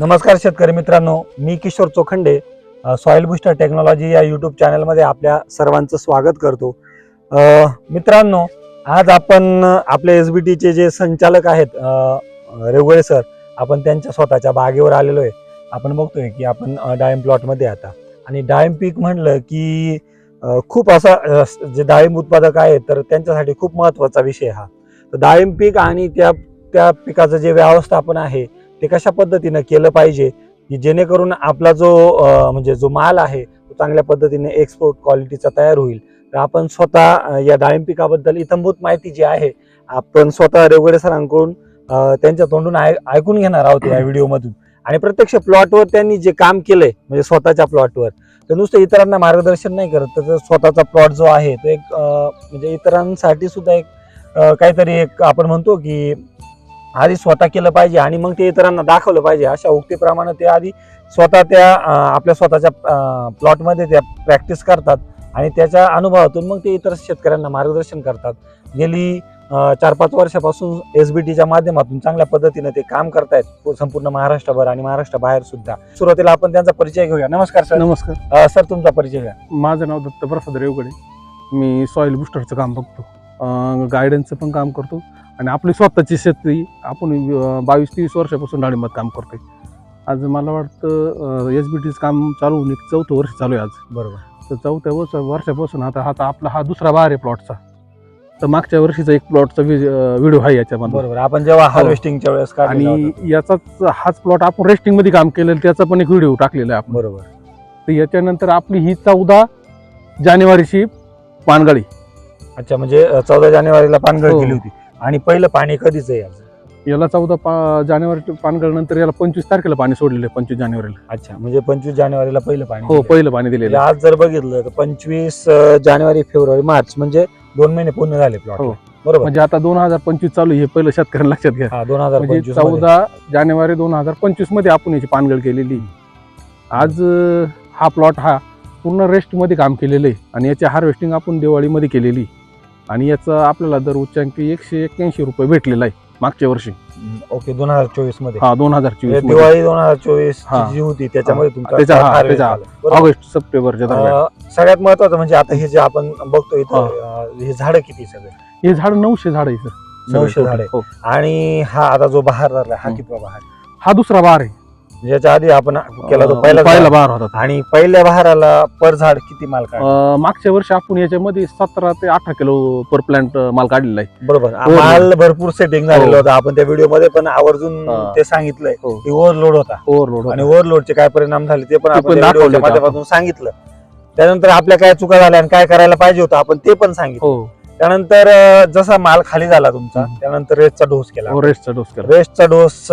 नमस्कार शेतकरी मित्रांनो मी Kishor Chokhande soil booster technology या यूट्यूब चॅनलमध्ये आपल्या सर्वांचं स्वागत करतो. मित्रांनो आज आपण आपले एस बी टीचे जे संचालक आहेत अ, रेवगळे सर आपण त्यांच्या स्वतःच्या बागेवर आलेलो आहे. आपण बघतोय की आपण डाळिंब प्लॉटमध्ये आता. आणि डाळिंब पीक म्हणलं की खूप असा जे डाळिंब उत्पादक आहेत तर त्यांच्यासाठी खूप महत्त्वाचा विषय हा. तर डाळिंब पीक आणि त्या त्या पिकाचं जे व्यवस्थापन आहे ते कशा पद्धतीनं केलं पाहिजे की जेणेकरून आपला जो म्हणजे जो माल आहे तो चांगल्या पद्धतीने एक्सपोर्ट क्वालिटीचा तयार होईल. तर आपण स्वतः या डाळिंब पिकाबद्दल इतंभूत माहिती जी आहे आपण स्वतः रेवगडे सरांकडून त्यांच्या तोंडून ऐ- ऐकून घेणार आहोत या व्हिडिओमधून. आणि प्रत्यक्ष प्लॉटवर त्यांनी जे काम केलंय म्हणजे स्वतःच्या प्लॉटवर तर नुसतं इतरांना मार्गदर्शन नाही करत तर स्वतःचा प्लॉट जो आहे तो एक म्हणजे इतरांसाठी सुद्धा एक काहीतरी एक आपण म्हणतो की आधी स्वतः केलं पाहिजे आणि मग ते इतरांना दाखवलं पाहिजे. अशा उक्तीप्रमाणे ते आधी स्वतः त्या आपल्या स्वतःच्या प्लॉटमध्ये त्या प्रॅक्टिस करतात आणि त्याच्या अनुभवातून मग ते इतर शेतकऱ्यांना मार्गदर्शन करतात. गेली चार पाच वर्षापासून एस बी टीच्या माध्यमातून चांगल्या पद्धतीने ते काम करतायत संपूर्ण महाराष्ट्रभर आणि महाराष्ट्राबाहेर सुद्धा. सुरुवातीला आपण त्यांचा परिचय घेऊया. नमस्कार सर. नमस्कार. सर तुमचा परिचय घ्या. माझं नाव दत्तप्रसाद रेवगडे. मी सॉईल बुस्टरचं काम बघतो. गायडन्सचं पण काम करतो. आणि आपली स्वतःची शेती आपण बावीस तेवीस वर्षापासून डाळिंबात काम करतोय. आज मला वाटतं एस बी टीचं काम चालू होऊन एक चौथं वर्ष चालू आहे आज. बरोबर. तर चौथ्या वर्ष वर्षापासून आता आता आपला हा दुसरा बार आहे प्लॉटचा. तर मागच्या वर्षीचा एक प्लॉटचा व्हिडिओ आहे याच्यामध्ये. बरोबर. आपण जेव्हा हार्वेस्टिंगच्या वेळेस काढलेला आणि. याचाच हाच प्लॉट आपण रेस्टिंगमध्ये काम केलेलं त्याचा पण एक व्हिडिओ टाकलेला आहे आपण. बरोबर. तर याच्यानंतर आपली ही चौदा जानेवारीची पानगळी. अच्छा म्हणजे चौदा जानेवारीला पानगळ हो. केली होती. आणि पहिलं पाणी कधीच आहे याचं याला चौदा पा जानेवारी पानगळ नंतर याला पंचवीस तारखेला पाणी सोडलेलं आहे पंचवीस जानेवारीला अच्छा म्हणजे पंचवीस जानेवारीला पहिलं पाणी हो. पहिलं पाणी दिलेलं म्हणजे आहे. आज जर बघितलं तर पंचवीस जानेवारी फेब्रुवारी मार्च म्हणजे दोन महिने पूर्ण झाले प्लॉट हो. बरोबर म्हणजे आता दोन हजार पंचवीस चालू आहे हे पहिलं शेतकऱ्यांना लक्षात घ्या हा दोन हजार म्हणजे पंचवीस चौदा जानेवारी दोन हजार पंचवीसमध्ये आपण याची पानगळ केलेली. आज अं, हा प्लॉट हा पूर्ण रेस्टमध्ये काम केलेलं आहे आणि याची हार्वेस्टिंग आपण दिवाळीमध्ये केलेली आणि याचा आपल्याला दर उच्चांकी एकशे एक्क्याऐंशी रुपये भेटलेला आहे मागच्या वर्षी. ओके दोन हजार चोवीसमध्ये. हा दोन हजार म्हणजे चोवीस दिवाळी दोन हजार चोवीस हा. जी होती त्याच्यामध्ये तुमचा. ऑगस्ट सप्टेंबरच्या दरम्यान. सगळ्यात महत्वाचं म्हणजे आता हे जे आपण बघतो इथं अं, हे झाडं किती सगळे? हे झाड नऊशे झाड आहे सर. नऊशे झाडं आहे. हो. आणि हा आता जो बहार झाला हा. कितवा बहार हा दुसरा बार आहे. याच्या आधी आपण केला तो पहिला पहिला बहार. होता तो. आणि पहिल्या बहाराला पर झाड किती माल काढ अं, मागच्या वर्षी आपण याच्यामध्ये सतरा ते अठरा किलो पर प्लांट माल काढलेला आहे बरोबर हो. माल भरपूर सेटिंग झालेलं हो. होतं आपण त्या व्हिडिओमध्ये पण आवर्जून हा. ते सांगितलंय हो. की ओव्हरलोड होता ओव्हरलोड आणि ओव्हरलोडचे काय परिणाम झाले ते पण ते आपण पण त्या दाखवले व्हिडिओच्या होते माध्यमातून सांगितलं त्यानंतर आपल्या काय चुका झाल्या आणि काय करायला पाहिजे होतं आपण ते पण सांगितलं हो त्यानंतर अं, जसा माल खाली झाला तुमचा हम्म. त्यानंतर रेस्टचा डोस केला रेस्टचा डोस केला रेस्टचा डोस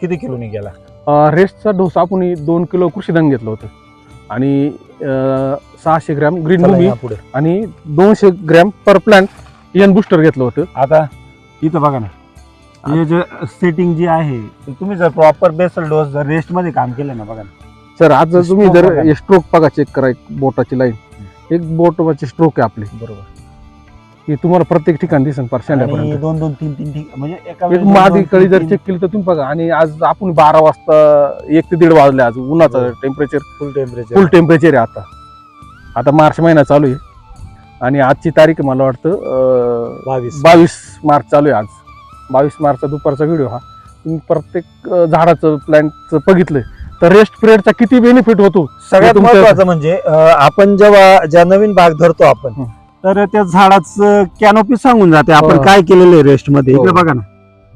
किती किलोनी गेला रेस्टचा डोस आपण दोन किलो कृषीधन घेतलं होतं. आणि सहाशे ग्रॅम ग्रीन भूमी आणि दोनशे gram per plant N booster घेतलं होतं. आता इथं बघा ना. हे जे सेटिंग जी आहे तुम्ही जर प्रॉपर बेसल डोस जर रेस्टमध्ये काम केलं ना बघा ना. सर आज जर तुम्ही जर. स्ट्रोक बघा चेक करा एक बोटाची लाईन एक बोटची स्ट्रोक आहे आपली. बरोबर. की तुम्हाला प्रत्येक ठिकाणी दिसन पार आणि शेंड्यापर्यंत. दोन दोन तीन तीन ठीक म्हणजे एका दोन- दोन- कळी तीन- जर तीन चेक केली तर तुम्ही बघा आणि आज आपण बारा वाजता एक ते दीड वाजले आज उन्हाचं. Temperature full temperature full temperature आहे आता. आता मार्च महिना चालू आहे. आणि आजची तारीख आहे मला वाटतं अं, बावीस. बावीस मार्च चालू आहे आज. बावीस मार्चचा दुपारचा व्हिडिओ हा. तुम्ही प्रत्येक अं, झाडाचं प्लॅन्टचं बघितलं तर रेस्ट पिरियडचा किती बेनिफिट होतो? सगळ्यात महत्वाचं म्हणजे अं, आपण जेव्हा ज्या नवीन बाग धरतो आपण हं. तर त्या झाडाचं कॅनोपी सांगून जाते. आपण हो. काय केलेलं आहे रेस्टमध्ये? हो. इकडे बघा ना.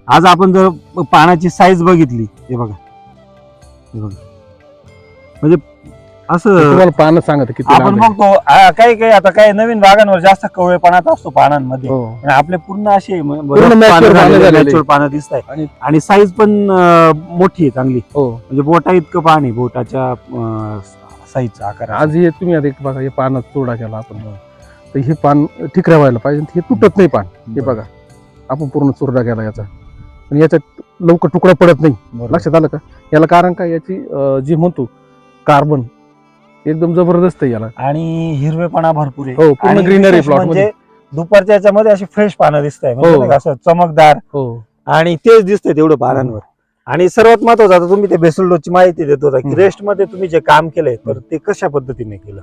आज आपण जर पानाची साईज बघितली हे बघा. हे बघा. म्हणजे असं तुम्हाला पानं सांगत किती आपण लांब आहे. बघतो आ, काही काही आता काही नवीन बागांवर जास्त कवळेपणात असतो पानांमध्ये. हो. आणि आपले पूर्ण असे म- पूर्ण रफ mature पानं पानं झालेले, झालेले. mature पानं दिसत आहे आणि- साईज पण अं, मोठी आहे चांगली. हो. म्हणजे बोटा इतकं पान आहे बोटाच्या साईजचा आकार आज हे तुम्ही आता एक बघा हे पानात चोडा केला आपण. तर हे पान ठीक राहायला पाहिजे. हे तुटत नाही पान. हे बघा. आपण पूर्ण चुरडा केला याचा. पण याच्यात लवकर तुकडा पडत नाही. लक्षात आलं का? याला कारण काय? याची जी म्हणतो कार्बन एकदम जबरदस्त आहे याला. आणि हिरवेपणा भरपूर आहे. हो पूर्ण ग्रीनरी प्लॉट म्हणजे दुपारच्या याच्यामध्ये अशी फ्रेश पानं दिसत आहे हो. असं चमकदार. हो. आणि तेच दिसतंय तेवढं पानांवर. आणि सर्वात महत्वाचं आता तुम्ही ते बेसल डोसची माहिती देत होता की. रेस्टमध्ये तुम्ही जे काम केलंय तर ते कशा पद्धतीने केलं?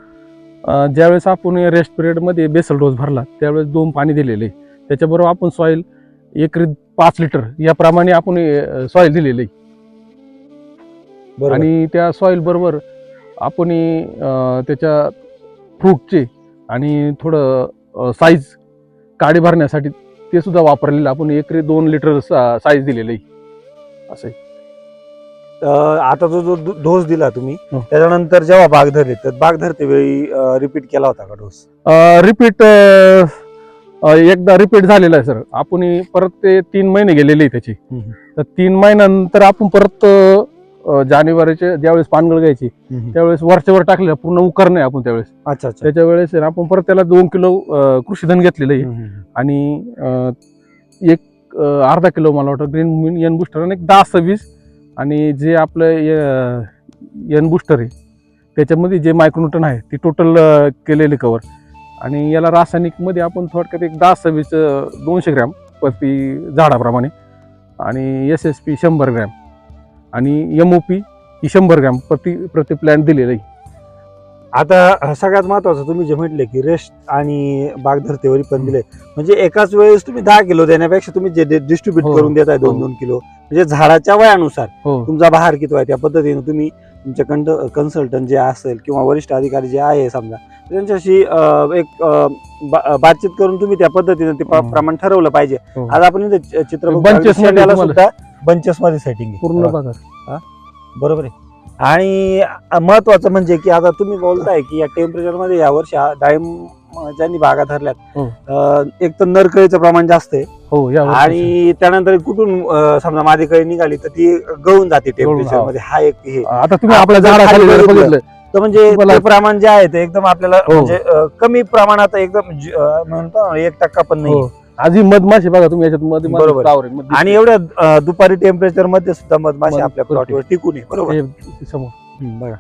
ज्यावेळेस आपण रेस्ट पिरियडमध्ये बेसल डोस भरला त्यावेळेस दोन पाणी दिलेले. त्याच्याबरोबर आपण सॉईल एकरी पाच लिटर याप्रमाणे आपण सॉईल दिलेले. आणि त्या सॉईल बरोबर आपण त्याच्या फ्रूटचे आणि थोडं साईज काडी भरण्यासाठी ते सुद्धा वापरलेलं आपण एकरी दोन लिटर साईज दिलेलं. आहे. असं आता जो जो डोस दिला तुम्ही हो. त्याच्यानंतर जेव्हा बाग धरली तर बाग धरते वेळी रिपीट केला होता का डोस? रिपीट एकदा रिपीट झालेलं आहे सर आपण परत ते तीन महिने गेलेले त्याचे. तर तीन महिन्यानंतर आपण परत जानेवारीचे ज्यावेळेस पानगळ घ्यायची त्यावेळेस वरच्यावर टाकलेलं पूर्ण उकर नाही आपण त्यावेळेस. अच्छा त्याच्या वेळेस आपण परत त्याला दोन किलो कृषीधन घेतलेलं आहे. आणि एक अर्धा किलो मला वाटतं ग्रीन यन बुस्टर आणि एक दहा सव्वीस आणि जे आपलं यन बुस्टर आहे त्याच्यामध्ये जे मायक्रोन्यूटन आहे ते टोटल केलेले कवर आणि याला रासायनिकमध्ये आपण थोडक्यात एक दहा सव्वीस दोनशे ग्रॅम प्रति झाडाप्रमाणे आणि एस एस पी शंभर ग्रॅम आणि एम ओ पी ही शंभर ग्रॅम प्रति प्रति प्लॅन्ट दिलेलं आहे आता सगळ्यात महत्वाचं तुम्ही जे म्हटले की रेस्ट आणि बाग धरतेवरी पण दिले म्हणजे एकाच वेळेस तुम्ही दहा किलो देण्यापेक्षा तुम्ही जे डिस्ट्रीब्युट हो. करून देताय दोन हो. दोन किलो म्हणजे झाडाच्या वयानुसार हो. तुमचा बहार किती आहे त्या पद्धतीने तुम्ही तुमचे कंड कन्सल्टंट जे असेल किंवा वरिष्ठ अधिकारी जे आहे समजा त्यांच्याशी एक बातचीत करून तुम्ही त्या पद्धतीने ते हं. प्रमाण ठरवलं पाहिजे. हो. आज आपण इथे चित्र बघतो, Bunches अगदी मध्ये शेंड्याला तुम्हाला- सुद्धा बंचेस मध्ये सेटिंग पूर्ण बघा बरोबर आहे. आणि महत्वाचं म्हणजे की आता तुम्ही बोलताय की या टेम्परेचरमध्ये या वर्षी डाळिंब ज्यांनी बागा धरल्यात हो. अं, एक तर नरकळीचं प्रमाण जास्त आहे. हो या वर्षी. आणि त्यानंतर कुठून अं, समजा मादी कळी निघाली तर ती गळून जाते टेम्परेचर हो. मध्ये हा एक हे आता तुम्ही आपल्या आपण झाडाखाली खाली जर बघितलं, बघितलं तर म्हणजे तुम्हाला- ते प्रमाण जे आहे ते एकदम आपल्याला हो. म्हणजे अं, कमी प्रमाणात एकदम ज- अं, म्हणतो ना, एक टक्का पण नाही हो. आधी मधमाशी बघा तुम्ही याच्यात बरोबर. आणि एवढ्या अं, दुपारी टेम्परेचरमध्ये सुद्धा मधमाशी मध- आपल्या. प्लॉटवर टिकून आहे बरोबर हे समोर हम्म, बघा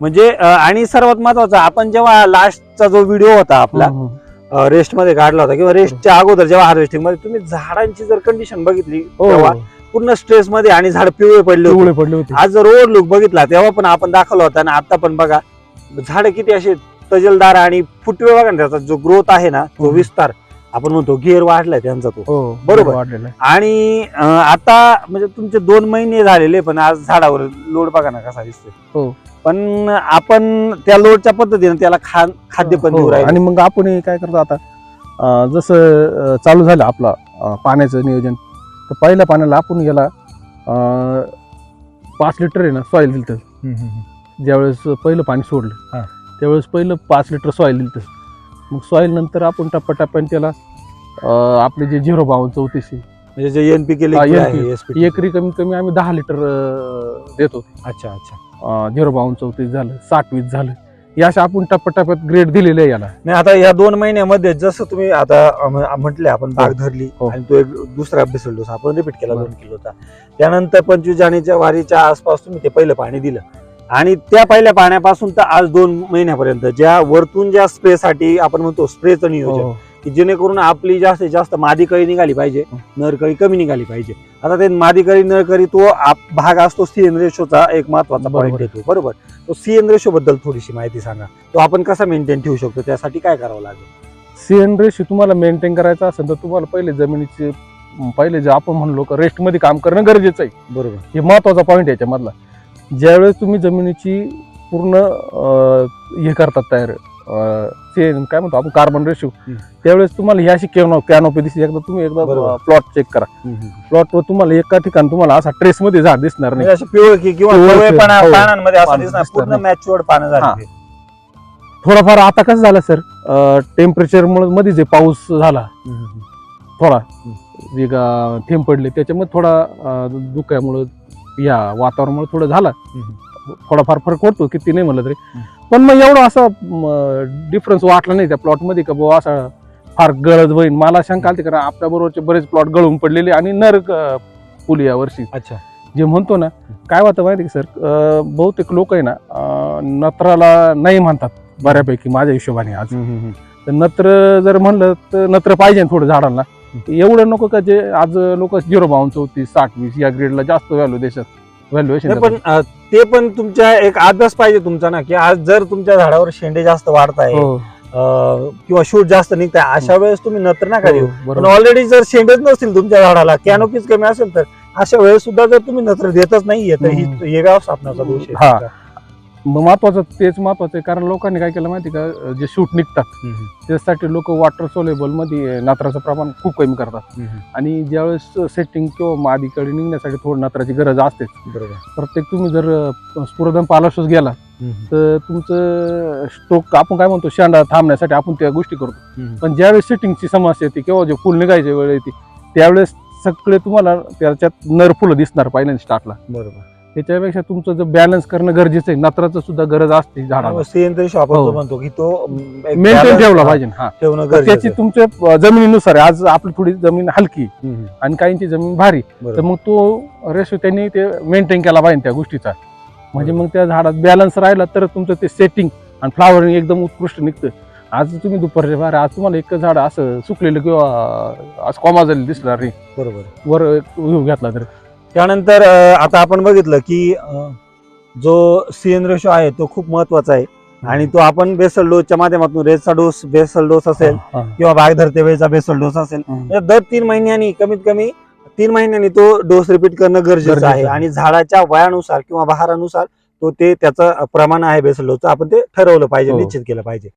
म्हणजे अं, आणि सर्वात महत्वाचं आपण जेव्हा लास्टचा जो व्हिडिओ होता आपला हम्म, हम्म. रेस्टमध्ये काढला होता किंवा रेस्टच्या अगोदर जेव्हा हार्वेस्टिंगमध्ये तुम्ही झाडांची जर कंडिशन बघितली हो. तेव्हा पूर्ण स्ट्रेस मध्ये आणि झाड पिवळे पडले पिवळे पडले होते. आज जर ओव्हर लुक बघितला तेव्हा पण आपण दाखवला होता आणि आता पण बघा झाड किती असे तजलदार आणि फुटवे बघा ना त्याचा जो ग्रोथ आहे ना तो हम्म. विस्तार आपण म्हणतो गेअर वाढलाय त्यांचा तो हो बरोबर. वाढलेलं आहे. आणि अं, आता म्हणजे तुमचे दोन महिने झालेले पण आज झाडावर लोड बघा ना कसा दिसतोय हो. पण आपण त्या लोडच्या पद्धतीने त्याला खा खाद्य पण देऊ हो, राहिलो आणि मग आपण हे काय करतो आता अं, जसं अं, चालू झालं आपला अं, पाण्याचं नियोजन तर पहिल्या पाण्याला आपण याला अं, पाच लिटर आहे ना सॉईल दिलं हम्म, हम्म, हम्म. ज्यावेळेस पहिलं पाणी सोडलं हा. त्यावेळेस पहिलं पाच लिटर सॉईल दिलं मग सॉईल नंतर आपण टप्प्याटप्प्याने त्याला अं, आपले जे झिरो बावन्न चौतीस आहे, म्हणजे जे हा, NPK. आहे SPK. एकरी कमीत कमी आम्ही दहा लिटर अं, देतो अच्छा अच्छा अं, झिरो बावन्न चौतीस झालं साठ वीस झालं या अशा आपण टप्प्याटप्प्यात ग्रेड दिलेले आहे याला नाही आता या दोन महिन्यामध्ये जसं तुम्ही आता अम- म्हटले आपण बाग धरली हो. आणि तो एक दुसरा बेसल डोस आपण रिपीट केला. दोन किलोचा त्यानंतर पंचवीस जानेच्या वारीच्या आसपास तुम्ही ते पहिलं पाणी दिलं आणि त्या पहिल्या पाण्यापासून तर आज दोन महिन्यापर्यंत ज्या वरतून ज्या स्प्रे साठी आपण म्हणतो स्प्रेचं नियोजन हो. की जेणेकरून आपली जास्तीत जास्त मादी कळी निघाली पाहिजे हं. नरकळी कमी निघाली पाहिजे. आता ते मादी कळी नरकळी तो भाग असतो सीएन रेशोचा एक महत्त्वाचा पॉईंट. येतो बरोबर? तो सीएन रेशो बद्दल थोडीशी माहिती सांगा. तो आपण कसा मेंटेन ठेवू शकतो? त्यासाठी काय करावं लागेल? सीएन रेशी तुम्हाला मेंटेन करायचं असेल तर तुम्हाला पहिले जमिनीचे पहिले जे आपण म्हणलो का रेस्टमध्ये काम करणं गरजेचं आहे. बरोबर. हे महत्त्वाचा पॉईंट आहे याच्यामधला. ज्यावेळेस तुम्ही जमिनीची पूर्ण हे करतात तयार सीएन काय म्हणतो आपण कार्बन रेशो. त्यावेळेस तुम्हाला ही अशी कॅनो कॅनोपी दिसते एकदा तुम्ही एकदा. प्लॉट चेक करा. प्लॉटवर तुम्हाला एका ठिकाणी तुम्हाला असा ट्रेस मध्ये झाड दिसणार नाही. म्हणजे अशी पिवळ की किंवा हो. थोडाफार आता कसं झालं सर? टेम्परेचर मुळे मध्ये जे पाऊस झाला थोडा जे थेंब पडले त्याच्यामध्ये थोडा धुक्यामुळं या वातावरणामुळे थोडं झाला. थोडाफार फरक पडतो किती नाही म्हणलं तरी. पण मग एवढं असं डिफरन्स वाटला नाही त्या प्लॉटमध्ये का बुवा असा फार गळत होईल मला शंका आली कारण आपल्या बरोबरचे बरेच प्लॉट गळून पडलेले आणि नर फुले या वर्षी. अच्छा. जे म्हणतो ना काय होतं माहिती का सर? बहुतेक लोक आहे ना नत्राला नाही म्हणतात बऱ्यापैकी माझ्या हिशोबाने आज. तर नत्र जर म्हणलं तर नत्र पाहिजे थोडं झाडांना. एवढं नको का जे आज लोक झिरो बावन चौतीस साठ वीस या ग्रेडला जास्त व्हॅल्यू देशात व्हॅल्युएशन पण अं, ते पण तुमच्या एक अभ्यास पाहिजे तुमचा ना की आज जर तुमच्या झाडावर शेंडे जास्त वाढत आहे हो. अं, किंवा शूट जास्त निघत आहे अशा वेळेस तुम्ही नत्र नका देऊ. पण बरोबर ऑलरेडी जर शेंडेच नसतील तुमच्या झाडाला कॅनोपीच कमी असेल तर अशा वेळेस सुद्धा जर तुम्ही नत्र देतच नाहीये तर ही हम्म. हे व्यवस्थापनाचा दोष आहे. हा. महत्वाचं तेच महत्वाचं आहे. कारण लोकांनी काय केलं माहिती का? जे शूट निघतात त्यासाठी लोक वॉटर सोलेबलमध्ये नात्राचं प्रमाण खूप कमी करतात. आणि ज्यावेळेस सेटिंग किंवा मादीकडे निघण्यासाठी थोडं नात्राची गरज असतेच. बरोबर. प्रत्येक तुम्ही जर अं, स्फुरदम पालाशोस गेला तर तुमचं स्टोक आपण काय म्हणतो शेंडा थांबण्यासाठी आपण त्या गोष्टी करतो. पण ज्यावेळेस सेटिंगची समस्या येते किंवा जे फुल निघायची वेळ येते त्यावेळेस सगळे तुम्हाला त्याच्यात नर फुलं दिसणार पहिल्यांदा स्टार्टला बरोबर. त्याच्यापेक्षा तुमचं जर बॅलन्स करणं गरजेचं आहे नत्राचं सुद्धा गरज असते झाडाला. सेंद्रिय आपण हो. जो म्हणतो की तो अं, एक मेंटेन balance ठेवला पाहिजे हा. ठेवणं तर त्याची गरजेचं तुमच्या जमिनीनुसार आहे. आज आपली थोडी जमीन हलकी. हम्म, आणि काहींची जमीन भारी तर बरोबर. मग तो रेशो त्यांनी ते मेंटेन केला पाहिजे त्या गोष्टीचा. म्हणजे मग त्या झाडात बॅलन्स राहिला तर तुमचं ते सेटिंग आणि फ्लावरिंग एकदम उत्कृष्ट निघतं. आज तुम्ही दुपारच्या बाहेर आज तुम्हाला एक झाड असं सुकलेलं किंवा असं कॉमा झालेलं दिसणार नाही. बरोबर. वर एक व्ह्यू घेतला तर. त्यानंतर आता आपण बघितलं की जो सीएन रेशो आहे तो खूप महत्त्वाचा आहे आणि तो आपण बेसल डोसच्या माध्यमातून रेसचा डोस बेसल डोस असेल. किंवा बाग धरते वेळेचा बेसल डोस असेल दर तीन महिन्यांनी कमीत कमी तीन महिन्यांनी तो डोस रिपीट करणं गरजेचं आहे. आणि झाडाच्या वयानुसार किंवा बहारानुसार तो ते त्याचं प्रमाण आहे बेसल डोसचं आपण ते ठरवलं पाहिजे हो. निश्चित केलं पाहिजे